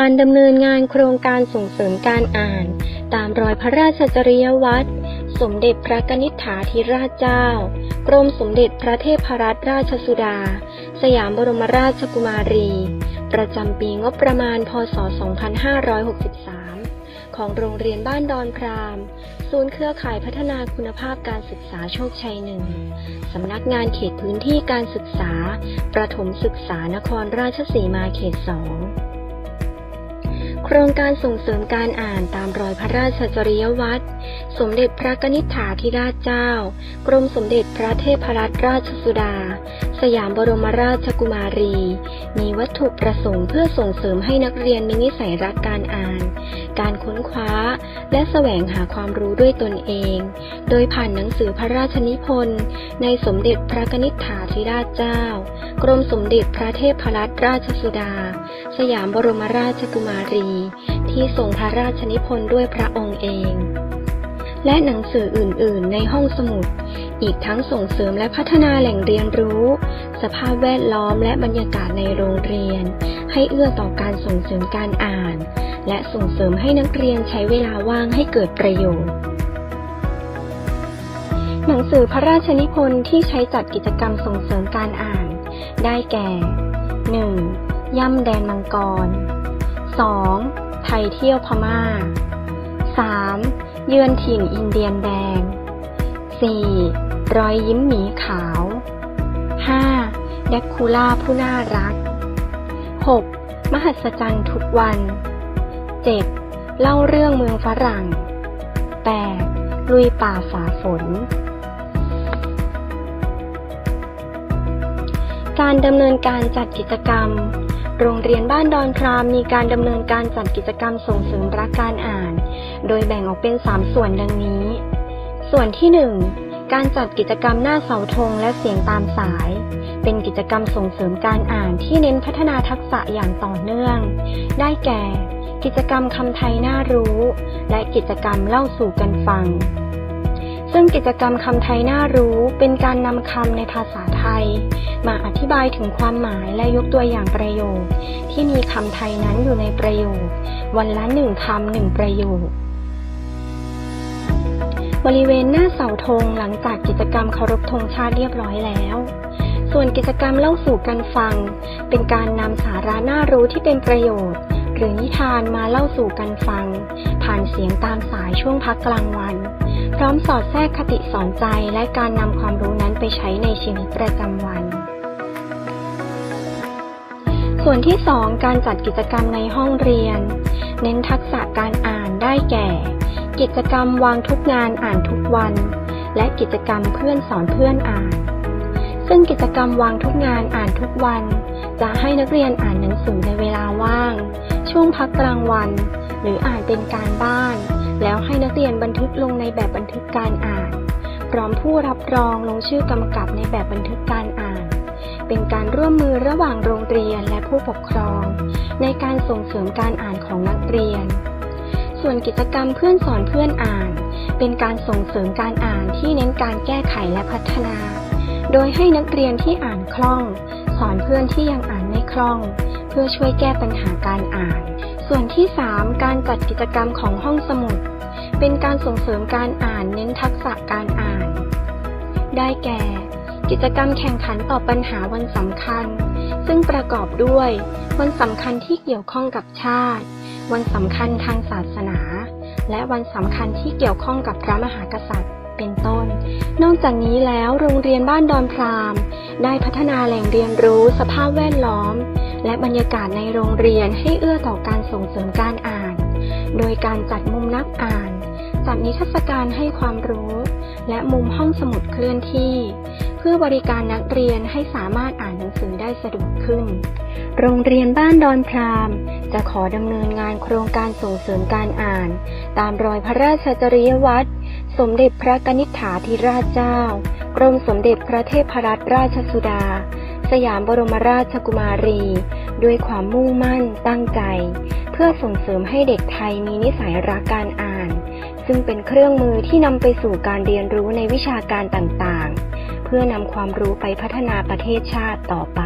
การดำเนินงานโครงการส่งเสริมการอ่าน ตามรอยพระราชจริยวัตร สมเด็จพระกนิษฐาธิราชเจ้า กรมสมเด็จพระเทพรัตนราชสุดา สยามบรมราชกุมารี ประจำปีงบประมาณ พศ 2563 ของโรงเรียนบ้านดอนพราม ศูนย์เครือข่ายพัฒนาคุณภาพการศึกษาโชคชัยหนึ่งสำนักงานเขตพื้นที่การศึกษา ประถมศึกษานครราชสีมาเขตสอง โครงการส่งเสริมการอ่านตามรอยพระราชจริยวัตร สมเด็จพระกนิษฐาธิราชเจ้า กรมสมเด็จพระเทพรัตนราชสุดา สยามบรมราชกุมารี มีวัตถุประสงค์เพื่อส่งเสริมให้นักเรียนมีนิสัยรักการอ่าน การค้นคว้า และแสวงหาความรู้ด้วยตนเอง โดยผ่านหนังสือพระราชนิพนธ์ในสมเด็จพระกนิษฐาธิราชเจ้า กรมสมเด็จพระเทพรัตนราชสุดา สยามบรมราชกุมารี ที่ทรงพระราชนิพนธ์ด้วยพระองค์เอง และหนังสืออื่น ๆ ในห้องสมุด อีกทั้งส่งเสริมและพัฒนาแหล่งเรียนรู้ สภาพแวดล้อมและบรรยากาศในโรงเรียน ให้เอื้อต่อการส่งเสริมการอ่าน และส่งเสริมให้นักเรียนใช้เวลาว่างให้เกิดประโยชน์หนังสือพระราชนิพนธ์ที่ใช้จัดกิจกรรมส่งเสริมการอ่าน ได้แก่ 1. ย่ำแดนมังกร 2. ไทยเที่ยวพม่า 3. เยือนถิ่นอินเดียนแดง 4. รอยยิ้มหมีขาว 5. แดกคูล่าผู้น่ารัก 6. มหัศจรรย์ทุกวัน 7. เล่าเรื่องเมืองฝรั่ง 8. ลุยป่าฝ่าฝน การดำเนินการจัดกิจกรรม โรงเรียนบ้านดอนพรามมีการดำเนินการจัดกิจกรรมส่งเสริมรักการอ่าน โดยแบ่งออกเป็น 3 ส่วนดังนี้ ส่วนที่ 1 การจัดกิจกรรมหน้าเสาธงและเสียงตามสาย เป็นกิจกรรมส่งเสริมการอ่านที่เน้นพัฒนาทักษะอย่างต่อเนื่อง ได้แก่ กิจกรรมคำไทยน่ารู้ และกิจกรรมเล่าสู่กันฟัง งกิจกรรมคำไทยน่ารู้เป็นการนำคำในภาษาไทย มาอธิบายถึงความหมายและยกตัวอย่างประโยค ที่มีคำไทยนั้นอยู่ในประโยค วันละหนึ่งคำหนึ่งประโยค บริเวณหน้าเสาธงหลังจากกิจกรรมเคารพธงชาติเรียบร้อยแล้ว ส่วนกิจกรรมเล่าสู่กันฟัง เป็นการนำสาระน่ารู้ที่เป็นประโยชน์ หรือนิทานมาเล่าสู่กันฟัง ผ่านเสียงตามสายช่วงพักกลางวัน ร้อมสอดแทรกคติสอนใจและการนำความรู้นั้นไปใช้ในชีวิตประจำวัน ส่วนที่ 2 การจัดกิจกรรมในห้องเรียน เน้นทักษะการอ่านได้แก่ กิจกรรมวางทุกงานอ่านทุกวัน และกิจกรรมเพื่อนสอนเพื่อนอ่าน ซึ่งกิจกรรมวางทุกงานอ่านทุกวัน จะให้นักเรียนอ่านหนังสือในเวลาว่าง ช่วงพักกลางวัน หรืออ่านเป็นการบ้าน แล้วให้นักเรียนบันทึกลงในแบบบันทึกการอ่าน พร้อมผู้รับรองลงชื่อกำกับในแบบบันทึกการอ่าน เป็นการร่วมมือระหว่างโรงเรียนและผู้ปกครอง ในการส่งเสริมการอ่านของนักเรียน ส่วนกิจกรรมเพื่อนสอนเพื่อนอ่าน เป็นการส่งเสริมการอ่านที่เน้นการแก้ไขและพัฒนา โดยให้นักเรียนที่อ่านคล่อง สอนเพื่อนที่ยังอ่านไม่คล่อง เพื่อช่วยแก้ปัญหาการอ่านส่วนที่ 3 การจัดกิจกรรมของห้องสมุด เป็นการส่งเสริมการอ่านเน้นทักษะการอ่าน ได้แก่ กิจกรรมแข่งขันตอบปัญหาวันสำคัญ ซึ่งประกอบด้วย วันสำคัญที่เกี่ยวข้องกับชาติ วันสำคัญทางศาสนา และวันสำคัญที่เกี่ยวข้องกับพระมหากษัตริย์ เป็นต้น นอกจากนี้แล้วโรงเรียนบ้านดอนพรามได้พัฒนาแหล่งเรียนรู้สภาพแวดล้อม และบรรยากาศในโรงเรียนให้เอื้อต่อการส่งเสริมการอ่าน โดยการจัดมุมนักอ่าน จัดนิทรรศการให้ความรู้ และมุมห้องสมุดเคลื่อนที่ เพื่อบริการนักเรียนให้สามารถอ่านหนังสือได้สะดวกขึ้น โรงเรียนบ้านดอนพรามจะขอดำเนินงานโครงการส่งเสริมการอ่าน ตามรอยพระราชจริยวัตรสมเด็จพระกนิษฐาธิราชเจ้า กรมสมเด็จพระเทพรัตนราชสุดา สยามบรมราชกุมารี ด้วยความมุ่งมั่นตั้งใจ เพื่อส่งเสริมให้เด็กไทยมีนิสัยรักการอ่าน ซึ่งเป็นเครื่องมือที่นำไปสู่การเรียนรู้ในวิชาการต่างๆ เพื่อนำความรู้ไปพัฒนาประเทศชาติต่อไป